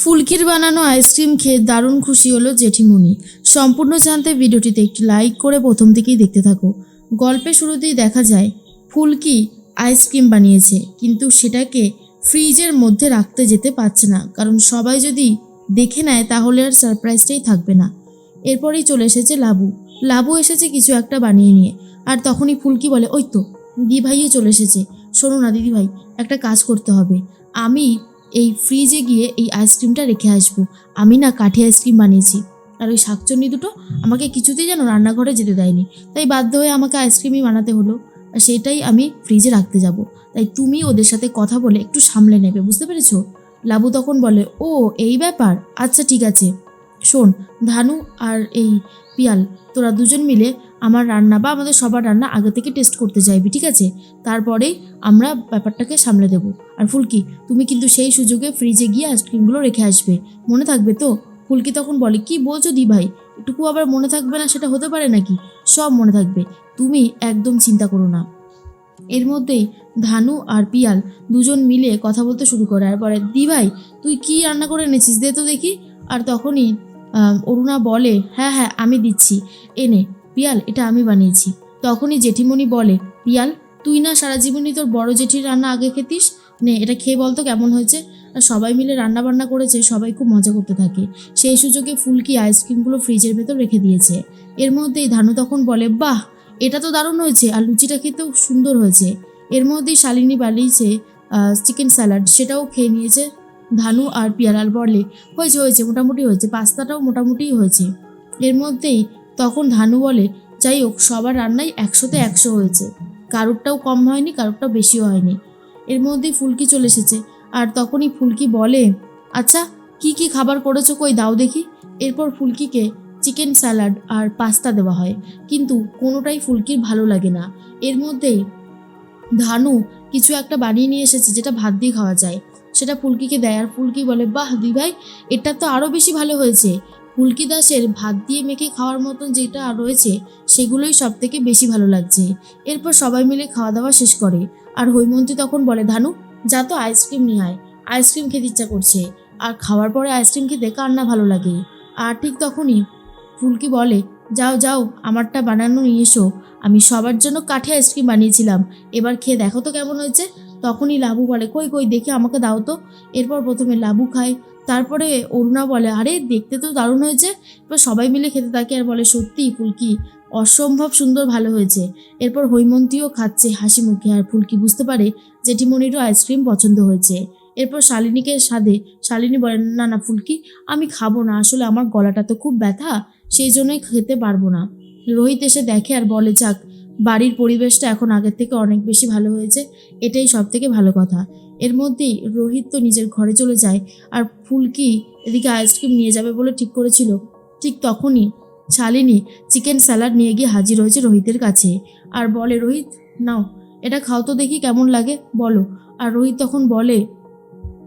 ফুলকির বানানো আইসক্রিম খেয়ে দারুণ খুশি হলো জেঠিমণি। সম্পূর্ণ জানতে ভিডিওটিতে একটি লাইক করে প্রথম থেকেই দেখতে থাকো। গল্পের শুরুতেই দেখা যায়, ফুলকি আইসক্রিম বানিয়েছে, কিন্তু সেটাকে ফ্রিজের মধ্যে রাখতে যেতে পারছে না। কারণ সবাই যদি দেখে নেয়, তাহলে আর সারপ্রাইজটাই থাকবে না। এরপরেই চলে এসেছে লাবু। লাবু এসেছে কিছু একটা বানিয়ে নিয়ে। আর তখনই ফুলকি বলে, ওই তো, দিভাইও চলে এসেছে। শোনো না দিদিভাই, একটা কাজ করতে হবে। আমি এই ফ্রিজে গিয়ে এই আইসক্রিমটা রেখে আসব। আমি না কাঠি আইসক্রিম বানিয়েছি। আর ওই শাকচন্নি দুটো আমাকে কিছুতেই যেন রান্নাঘরে যেতে দেয়নি। তাই বাধ্য হয়ে আমাকে আইসক্রিমই বানাতে হলো। আর সেটাই আমি ফ্রিজে রাখতে যাব। তাই তুমি ওদের সাথে কথা বলে একটু সামলে নেবে, বুঝতে পেরেছ? লাবু তখন বলে, ও, এই ব্যাপার? আচ্ছা ঠিক আছে। শোন, ধানু আর এই পিয়াল, তোরা দুজন মিলে আমার রান্না বা আমাদের সবার রান্না আগে থেকে টেস্ট করতে চাইবি ঠিক আছে? তারপরেই আমরা ব্যাপারটাকে সামলে দেবো। আর ফুলকি, তুমি কিন্তু সেই সুযোগে ফ্রিজে গিয়ে আইসক্রিমগুলো রেখে আসবে। মনে থাকবে তো? ফুলকি তখন বলে, কি বলছো দি ভাই? এটুকু আবার মনে থাকবে না সেটা হতে পারে নাকি? সব মনে থাকবে। তুমি একদম চিন্তা করো না। এর মধ্যেই ধানু আর পিয়াল দুজন মিলে কথা বলতে শুরু করে। আর বলে, দি ভাই, তুই কি রান্না করে এনেছিস দে তো দেখি। আর তখনই অরুণা বলে হ্যাঁ হ্যাঁ আমি দিচ্ছি। এনে পিয়াল, এটা আমি বানিয়েছি। তখনই জেঠিমণি বলে, পিয়াল, তুই না সারা জীবনই তোর বড় জেঠির রান্না আগে খেতিস? নে, এটা খেয়ে বলতো কেমন হয়েছে? আর সবাই মিলে রান্না বান্না করেছে, সবাই খুব মজা করতে থাকে। সেই সুযোগে ফুলকি আইসক্রিমগুলো ফ্রিজের ভেতর রেখে দিয়েছে। এর মধ্যেই ধানু তখন বলে, বাহ, এটা তো দারুণ হয়েছে আর লুচিটা খেতেও সুন্দর হয়েছে। এর মধ্যেই শালিনী বানিয়েছে চিকেন স্যালাড, সেটাও খেয়ে নিয়েছে। ধানু আর পিয়ালাল বলে হয়েছে হয়েছে, মোটামুটি হয়েছে, পাস্তাটাও মোটামুটি হয়েছে। এর মধ্যেই তখন ধানু বলে, যাই হোক, সবার রান্নাই একশোতে একশো হয়েছে। কারোরটাও কম হয়নি, কারোরটাও বেশিও হয়নি। এর মধ্যেই ফুলকি চলে এসেছে। আর তখনই ফুলকি বলে আচ্ছা কি কি খাবার করেছ কই, দাও দেখি। এরপর ফুলকিকে চিকেন স্যালাড আর পাস্তা দেওয়া হয়। কিন্তু কোনোটাই ফুলকির ভালো লাগে না। এর মধ্যেই ধানু কিছু একটা বানিয়ে নিয়ে এসেছে, যেটা ভাত দিয়ে খাওয়া যায়। সেটা ফুলকিকে দেয়। আর ফুলকি বলে, বাহ দি ভাই, এটা তো আরও বেশি ভালো হয়েছে। ফুলকি দাসের ভাত দিয়ে মেখে খাওয়ার মতন যেটা রয়েছে, সেগুলোই সব থেকে বেশি ভালো লাগছে। এরপর সবাই মিলে খাওয়া দাওয়া শেষ করে। আর হৈমন্তী তখন বলে, ধানু, যা তো আইসক্রিম নিয়ে আয়। আইসক্রিম খেতে ইচ্ছা করছে। আর খাওয়ার পরে আইসক্রিম খেতে কার না ভালো লাগে? আর ঠিক তখনই ফুলকি বলে, যাও যাও, আমারটা বানানো নিয়ে এসো। আমি সবার জন্য কাঠে আইসক্রিম বানিয়েছিলাম। এবার খেয়ে দেখো তো কেমন হয়েছে। তখনই লাবু বলে, কই কই, দেখে আমাকে দাও তো। এরপর প্রথমে লাবু খায়, তারপরে অরুণা বলে, আরে, দেখতে তো দারুণ হয়েছে। এবার সবাই মিলে খেতে থাকে আর বলে সত্যি ফুলকি, অসম্ভব সুন্দর ভালো হয়েছে। এরপর হৈমন্তীও খাচ্ছে হাসি মুখে আর ফুলকি বুঝতে পারে জেঠিমণিরও আইসক্রিম পছন্দ হয়েছে। এরপর শালিনীকে সাধে, শালিনী বলে, না না, ফুলকি, আমি খাব না, আসলে আমার গলাটা তো খুব ব্যথা, সেই জন্যই খেতে পারব না। রোহিত এসে দেখে আর বলে, যাক বাড়ির পরিবেশটা এখন আগের থেকে অনেক বেশি ভালো হয়েছে, এটাই সব থেকে ভালো কথা। এর মধ্যেই রোহিত তো নিজের ঘরে চলে যায়, আর ফুলকি এদিকে আইসক্রিম নিয়ে যাবে বলে ঠিক করেছিল। ঠিক তখনই শালিনী চিকেন স্যালাড নিয়ে গিয়ে হাজির হয়েছে রোহিতের কাছে। আর বলে, রোহিত, নাও, এটা খাও তো দেখি কেমন লাগে, বলো। আর রোহিত তখন বলে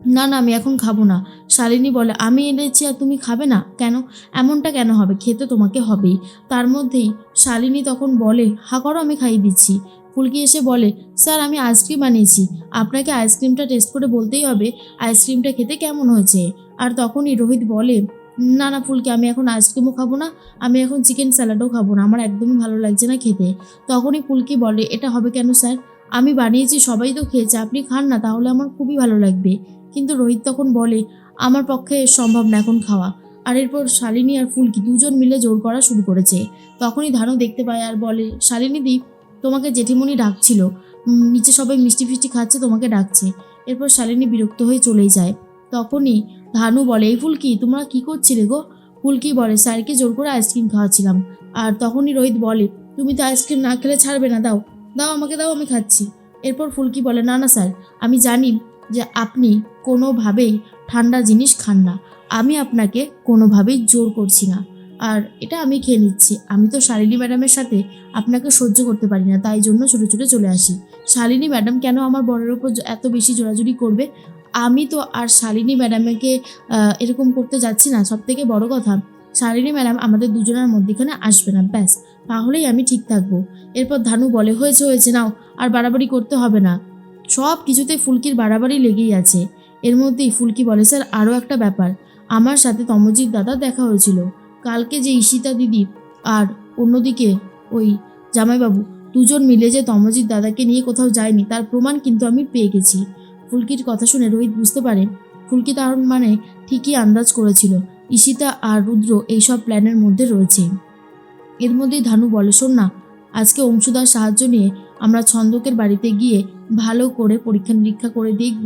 না না, আমি এখন খাব না। শালিনী বলে, আমি এনেছি আর তুমি খাবে না? কেন? এমনটা কেন হবে? খেতে তোমাকে হবেই। তার মধ্যেই শালিনী তখন বলে, হা করো, আমি খাইয়ে দিচ্ছি। ফুলকি এসে বলে, স্যার, আমি আইসক্রিম বানিয়েছি। আপনাকে আইসক্রিমটা টেস্ট করে বলতেই হবে, আইসক্রিমটা খেতে কেমন হয়েছে? আর তখনই রোহিত বলে, না না, ফুলকি, আমি এখন আইসক্রিমও খাব না, আমি এখন চিকেন স্যালাডও খাব না, আমার একদমই ভালো লাগছে না খেতে। তখনই ফুলকি বলে, এটা হবে কেন, স্যার? আমি বানিয়েছি, সবাই তো খেয়েছে, আপনি খান না, তাহলে আমার খুবই ভালো লাগবে। কিন্তু রোহিত তখন বলে, আমার পক্ষে সম্ভব না এখন খাওয়া। আর এরপর শালিনী আর ফুলকি দুজন মিলে জোর করা শুরু করেছে। তখনই ধানু দেখতে পায় আর বলে, শালিনী দি, তোমাকে জেঠিমণি ডাকছিল। নিচে সবাই মিষ্টি ফিষ্টি খাচ্ছে, তোমাকে ডাকছে। এরপর শালিনী বিরক্ত হয়ে চলেই যায়। তখনই ধানু বলে, এই ফুলকি, তোমরা কি করছিলে গো? ফুলকি বলে, স্যারকে জোর করে আইসক্রিম খাওয়াচ্ছিলাম আর তখনই রোহিত বলে, তুমি তো আইসক্রিম না খেলে ছাড়বে না, দাও। দাও আমাকে, দাও, আমি খাচ্ছি। এরপর ফুলকি বলে, না না, স্যার, আমি জানি যে আপনি কোনোভাবেই ঠান্ডা জিনিস খান না। আমি আপনাকে কোনোভাবেই জোর করছি না। আর এটা আমি খেয়ে নিচ্ছি। আমি তো শালিনী ম্যাডামের সাথে আপনাকে সহ্য করতে পারি না, তাই জন্য ছুটে ছুটে চলে আসি। শালিনী ম্যাডাম কেন আমার বরের ওপর এত বেশি জোরাজুরি করবে? আমি তো আর শালিনী ম্যাডামকে এরকম করতে যাচ্ছি না। সব থেকে বড় কথা, শালিনী ম্যাডাম আমাদের দুজনের মধ্যেখানে আসবে না, ব্যাস। তাহলেই আমি ঠিক থাকব। এরপর ধানু বলে, হয়েছে হয়েছে, নাও, আর বাড়াবাড়ি করতে হবে না। সব কিছুতে ফুলকির বাড়াবাড়ি লেগেই আছে। এর মধ্যেই ফুলকি বলে, স্যার আরও একটা ব্যাপার। আমার সাথে তমজিৎ দাদা দেখা হয়েছিল। কালকে যে ঈশিতা দিদি আর অন্যদিকে ওই জামাইবাবু দুজন মিলে যে তমজিৎ দাদাকে নিয়ে কোথাও যায়নি, তার প্রমাণ কিন্তু আমি পেয়ে গেছি। ফুলকির কথা শুনে রোহিত বুঝতে পারে, ফুলকি তার মানে ঠিকই আন্দাজ করেছিল। ঈশিতা আর রুদ্র এইসব প্ল্যানের মধ্যে রয়েছে। এর মধ্যেই ধানু বলে শোন না আজকে অংশুদার সাহায্য নিয়ে আমরা ছন্দকের বাড়িতে গিয়ে ভালো করে পরীক্ষা নিরীক্ষা করে দেখব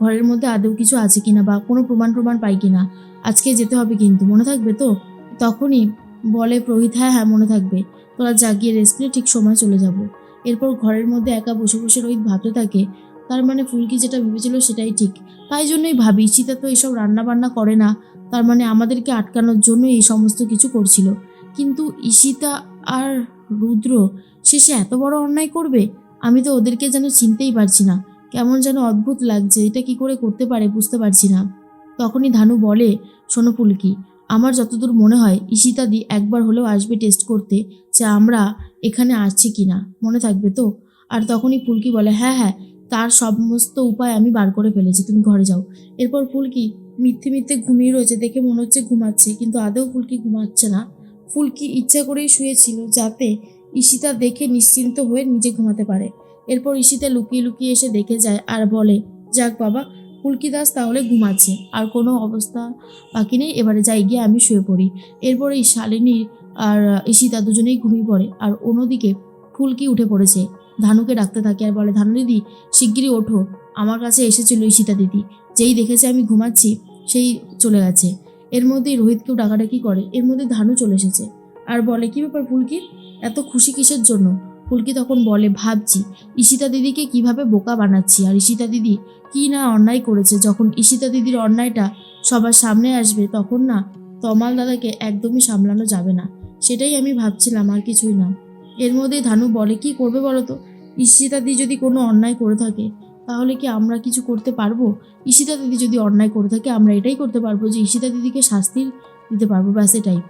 ঘরের মধ্যে আদৌ কিছু আছে কিনা বা কোনো প্রমাণ প্রমাণ পাই কিনা, আজকে যেতে হবে কিন্তু, মনে থাকবে তো? তখনই বলে প্রহিত হ্যাঁ হ্যাঁ মনে থাকবে। তোরা জাগিয়ে রেস্ট নিয়ে ঠিক সময় চলে যাব। এরপর ঘরের মধ্যে একা বসে বসে রোহিত ভাবতে থাকে, তার মানে ফুলকি যেটা ভেবেছিল সেটাই ঠিক। তাই জন্যই ভাবি সীতা তো এসব রান্না বান্না করে না, তার মানে আমাদেরকে আটকানোর জন্য এই সমস্ত কিছু করছিল। কিন্তু ঈশিতা আর রুদ্র শেষে এত বড় অন্যায় করবে? আমি তো ওদেরকে যেন চিনতেই পারছি না। কেমন যেন অদ্ভুত লাগছে, এটা কি করে করতে পারে বুঝতে পারছি না। তখনই ধানু বলে, শোনো ফুলকি আমার যতদূর মনে হয় ঈশিতাদি একবার হলেও আসবে টেস্ট করতে, যে আমরা এখানে আসছি কি না মনে থাকবে তো? আর তখনই ফুলকি বলে হ্যাঁ হ্যাঁ তার সমস্ত উপায় আমি বার করে ফেলেছি, তুমি ঘরে যাও। এরপর ফুলকি মিথ্যে মিথ্যে ঘুমিয়ে রয়েছে, দেখে মনে হচ্ছে ঘুমাচ্ছে, কিন্তু আদৌ ফুলকি ঘুমাচ্ছে না। ফুলকি ইচ্ছা করেই শুয়েছিল যাতে ঈশিতা দেখে নিশ্চিন্ত হয়ে নিজে ঘুমাতে পারে। এরপর ঈশিতা লুকিয়ে লুকিয়ে এসে দেখে যায় আর বলে, যাক বাবা ফুলকি দাস তাহলে ঘুমাচ্ছে, আর কোনো অবস্থা বাকি নেই, এবারে যাই গিয়ে আমি শুয়ে পড়ি। এরপর এই শালিনী আর ঈশিতা দুজনেই ঘুমিয়ে পড়ে, আর অন্যদিকে ফুলকি উঠে পড়েছে। ধানুকে ডাকতে থাকে আর বলে, ধানু দিদি, শিগগিরই ওঠো, আমার কাছে এসেছিল ঈশিতা দিদি, যেই দেখেছে আমি ঘুমাচ্ছি, সেই চলে গেছে। এর মধ্যেই রোহিতকেও ডাকাডাকি করে, এর মধ্যে ধানু চলে এসেছে। আর বলে, কি ব্যাপার ফুলকি, এত খুশি কিসের জন্য? ফুলকি তখন বলে, ভাবছি, ঈশিতা দিদিকে কীভাবে বোকা বানাচ্ছি? আর ঈশিতা দিদি কি না অন্যায় করেছে? যখন ঈশিতা দিদির অন্যায়টা সবার সামনে আসবে, তখন না তমাল দাদাকে একদমই সামলানো যাবে না। সেটাই আমি ভাবছিলাম, আর কিছুই না। এর মধ্যেই ধানু বলে, কি করবে বলো তো? ঈশিতা দিদি যদি কোনো অন্যায় করে থাকে, তাহলে কি আমরা কিছু করতে পারব? ঈশিতা দিদি যদি অন্যায় করে থাকে, আমরা এটাই করতে পারব যে, ঈশিতা দিদিকে শাস্তি দিতে পারব। ব্যাস এটাই।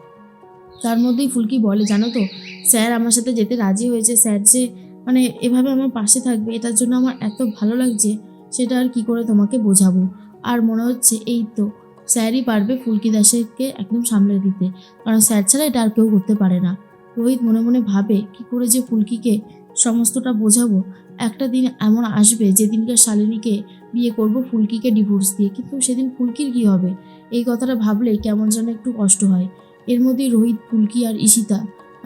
তার মধ্যেই ফুলকি বলে, জানো তো, স্যার আমার সাথে যেতে রাজি হয়েছে। স্যার যে মানে এভাবে আমার পাশে থাকবে, এটার জন্য আমার এত ভালো লাগছে, সেটা আর কি করে তোমাকে বোঝাবো? আর মনে হচ্ছে, এই তো, স্যারই পারবে ফুলকি দাসেরকে একদম সামলে দিতে। কারণ স্যার ছাড়া এটা আর কেউ করতে পারে না। রোহিত মনে মনে ভাবে, কি করে যে ফুলকিকে সমস্তটা বোঝাবো? একটা দিন এমন আসবে যেদিনকে শালিনীকে বিয়ে করব, ফুলকিকে ডিভোর্স দিয়ে। কিন্তু সেদিন ফুলকির কি হবে? এই কথাটা ভাবলেই কেমন যেন একটু কষ্ট হয়। এর মধ্যেই রোহিত ফুলকি আর ঈশিতা।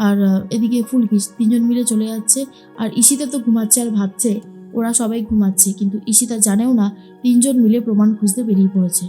আর এদিকে ফুলকি, তিনজন মিলে চলে যাচ্ছে। আর ঈশিতা তো ঘুমাচ্ছে আর ভাবছে, ওরা সবাই ঘুমাচ্ছে, কিন্তু ঈশিতা জানেও না, তিনজন মিলে প্রমাণ খুঁজতে বেরিয়ে পড়েছে।